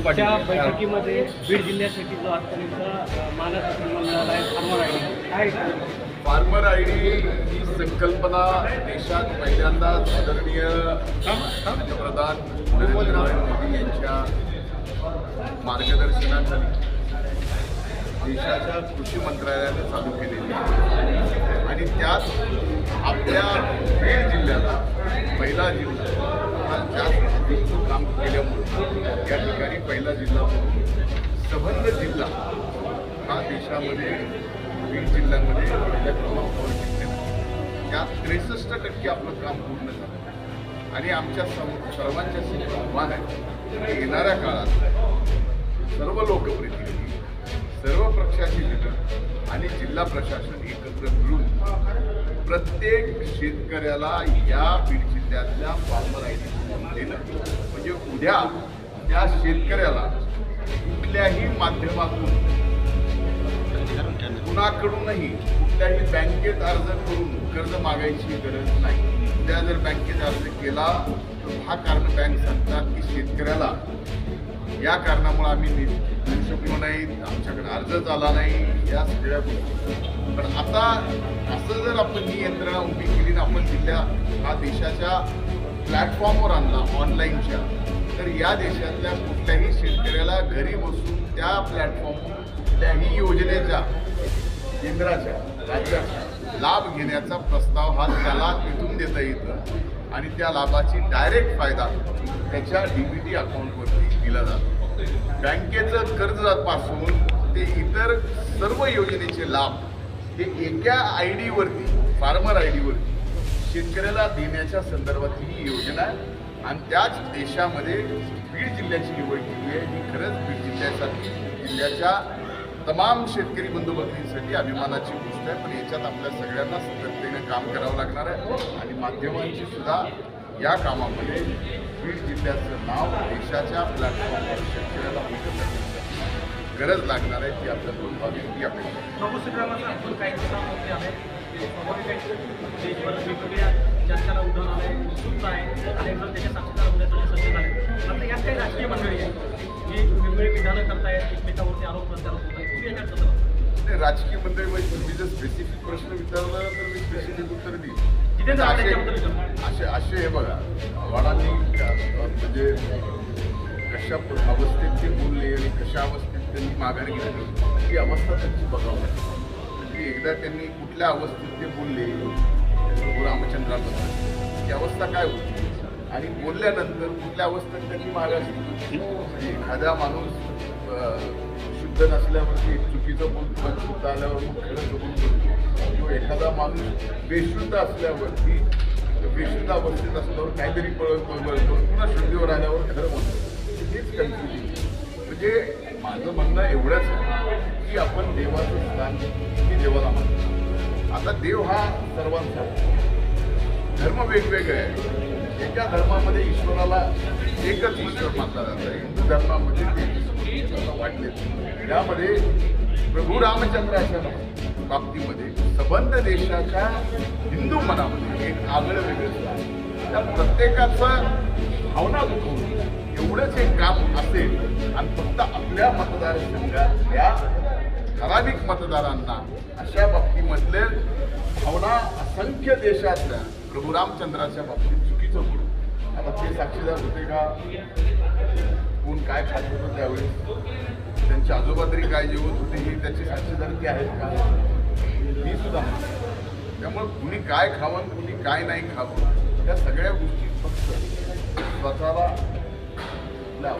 आजच्या बैठकीमध्ये बीड जिल्ह्यासाठी जो आजपर्यंत मानाचा सन्मान मिळाला आहे फार्मर डी काय फार्मर आय डी ही संकल्पना देशात पहिल्यांदाच आदरणीय पंतप्रधान नरेंद्र मोदी यांच्या मार्गदर्शनाखाली देशाच्या कृषी मंत्रालयाने चालू केलेली आहे. आणि त्यात आपल्या बीड जिल्ह्याला पहिला जिल्हा हा जास्त दिवस काम केल्यामुळे या ठिकाणी पहिला जिल्हा सबंध जिल्हा हा देशामध्ये बीड जिल्ह्यामध्ये पहिल्या क्रमांकावर घेतलेला त्यात त्रेसष्ट टक्के आपलं काम पूर्ण झालं. आणि आमच्या सम- सर्वांच्या समोर आव्हान आहे येणाऱ्या काळात सर्व लोकप्रतिनिधी सर्व पक्षाचे लीडर आणि जिल्हा प्रशासन एकत्र मिळून प्रत्येक शेतकऱ्याला या बीड जिल्ह्यातल्या फार्मर आय डी देणं म्हणजे उद्या त्या शेतकऱ्याला कुठल्याही माध्यमातून कुणाकडूनही कुठल्याही बँकेत अर्ज करून कर्ज मागायची गरज नाही. उद्या जर बँकेत अर्ज केला तर हा कारण बँक सांगतात की शेतकऱ्याला या कारणामुळे आम्ही निधी नाही आमच्याकडे अर्जच आला नाही या सगळ्या गोष्टी. पण आता असं जर आपण ही यंत्रणा उभी केली ना आपण जिल्ह्या हा देशाच्या प्लॅटफॉर्मवर आणला ऑनलाईनच्या तर या देशातल्या कुठल्याही शेतकऱ्याला घरी बसून त्या प्लॅटफॉर्मवर कुठल्याही योजनेच्या केंद्राच्या राज्याच्या लाभ घेण्याचा प्रस्ताव हा त्याला तिथून देता येतं आणि त्या लाभाची डायरेक्ट फायदा त्याच्या डी बी टी अकाउंटवरती दिला जातो. बँकेचं कर्जापासून ते इतर सर्व योजनेचे लाभ हे एका आय डीवरती फार्मर आय डीवरती शेतकऱ्याला देण्याच्या संदर्भात ही योजना आहे. आणि त्याच देशामध्ये बीड जिल्ह्याची निवड केली आहे. ही खरंच बीड जिल्ह्यासाठी जिल्ह्याच्या तमाम शेतकरी बंधू भगिनींसाठी अभिमानाची गोष्ट आहे. पण याच्यात आपल्या सगळ्यांना सतर्कतेने काम करावं लागणार आहे. आणि माध्यमांची सुद्धा या कामामध्ये बीड जिल्ह्याचं नाव देशाच्या प्लॅटफॉर्मवर शेतकऱ्याला मोठं करण्यासाठी गरज लागणार आहे ती आपल्या दोन भावी ती काही राजकीय मंडळी आहे जी वेगवेगळी विधानं करतायत एकमेकावरती आरोप प्रत्यारोप होत आहेत तुम्ही जर स्पेसिफिक प्रश्न विचारला तर मी स्पेसिफिक उत्तर जाणार असे. असे हे बघा आव्हाडांनी म्हणजे कशा अवस्थेत ते बोलले आणि कशा अवस्थेत त्यांनी माघार घेतली ती अवस्था त्यांची बघावं. म्हणजे एकदा त्यांनी कुठल्या अवस्थेत ते बोलले प्रभू रामचंद्राबद्दल ती अवस्था काय होती आणि बोलल्यानंतर कुठल्या अवस्थेत त्यांनी माघार घेतली म्हणजे एखादा माणूस शुद्ध नसल्यावरती चुकीचं बोलतो शुद्ध आल्यावर मग खरं बोलतो किंवा एखादा माणूस बेशुद्ध असल्यावरती बेशुद्ध अवस्थेत असल्यावर काहीतरी पळत पळतो पुन्हा शुद्धीवर आल्यावर खरं म्हणतो हेच कन्फ्युजिंग म्हणजे माझं म्हणणं एवढंच की आपण देवाचं स्थान की देवाला मानतो. आता देव हा सर्वांचा. धर्म वेगवेगळे आहे एका धर्मामध्ये ईश्वराला एकच ईश्वर मानला जातं. हिंदू धर्मामध्ये ते वाटले त्यामध्ये प्रभू रामचंद्राच्या बाबतीमध्ये सबंध देशाच्या हिंदू मनामध्ये एक आगळं वेगळं आहे त्या प्रत्येकाचं भावना दुखवून एवढंच एक काम असेल आणि फक्त आपल्या मतदारसंघातल्या ठराविक मतदारांना अशा बाबतीमधले भावना असंख्य देशातल्या प्रभू रामचंद्राच्या बाबतीत चुकीचं बोलू आता ते साक्षीदार होते का? कोण काय खात होतं त्यावेळेस? त्यांची आजोबा तरी काय जेवत होते ही त्याची साक्षीदार ती आहेत का? मी सुद्धा त्यामुळं त्यामुळे कुणी काय खावं कुणी काय नाही खावं या सगळ्या गोष्टी फक्त स्वतःला आपल्या